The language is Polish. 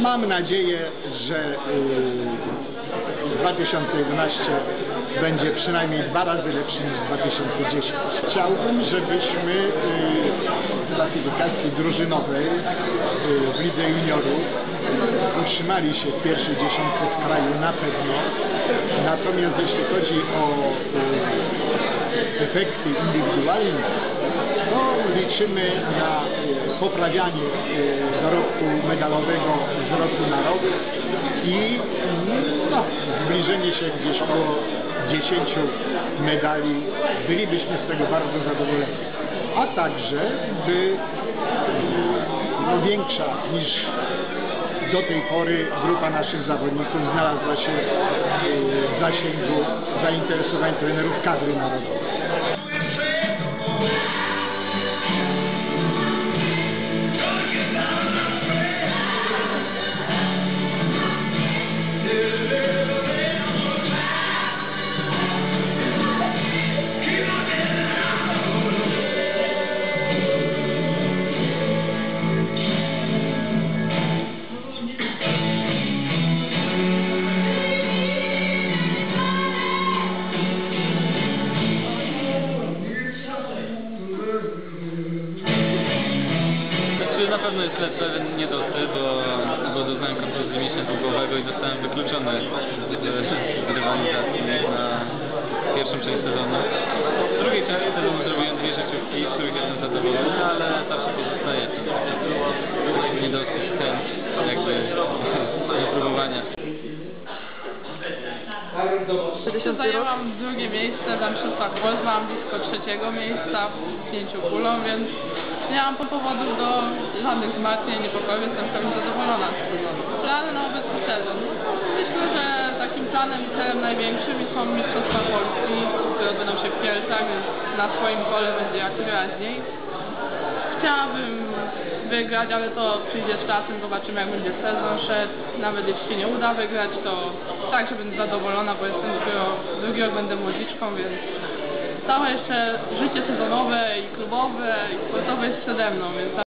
Mam nadzieję, że y, 2011 będzie przynajmniej dwa razy lepszy niż 2010. Chciałbym, żebyśmy y, w klasyfikacji drużynowej y, w lidze juniorów utrzymali się w pierwszej dziesiątce w kraju na pewno. Natomiast jeśli chodzi o y, efekty indywidualne, to liczymy na y, poprawianie dorobku medalowego z roku na rok i no, zbliżenie się gdzieś około 10 medali. Bylibyśmy z tego bardzo zadowoleni. A także by no, większa niż do tej pory grupa naszych zawodników znalazła się w zasięgu zainteresowań trenerów kadry narodowej. Na pewno jest le- pewien niedosyt, bo, bo doznałem kontuzji mięśnia długowego i zostałem wykluczony z rywalizacji na pierwszą część sezonu. W drugiej części sezonu zrobiłem dwie rzeczówki, z których jestem zadowolony, ale zawsze pozostaje ten niedosyt, chęć jakby do próbowania. Zajęłam drugie miejsce w Mistrzostwach Polski, mam blisko trzeciego miejsca w pięciu kulą, więc nie mam powodów do żadnych zmartwień, niepokojów, jestem w pełni zadowolona z sezonu. Plany na obecny sezon. Myślę, że takim planem i celem największym są Mistrzostwa Polski, które odbędą się w Kielcach, więc na swoim kole będzie jak wyraźniej. Chciałabym wygrać, ale to przyjdzie z czasem, zobaczymy jak będzie sezon szedł. Nawet jeśli się nie uda wygrać, to tak, że będę zadowolona, bo jestem dopiero drugi rok będę młodziczką, więc całe jeszcze życie sezonowe i klubowe i sportowe jest przede mną, więc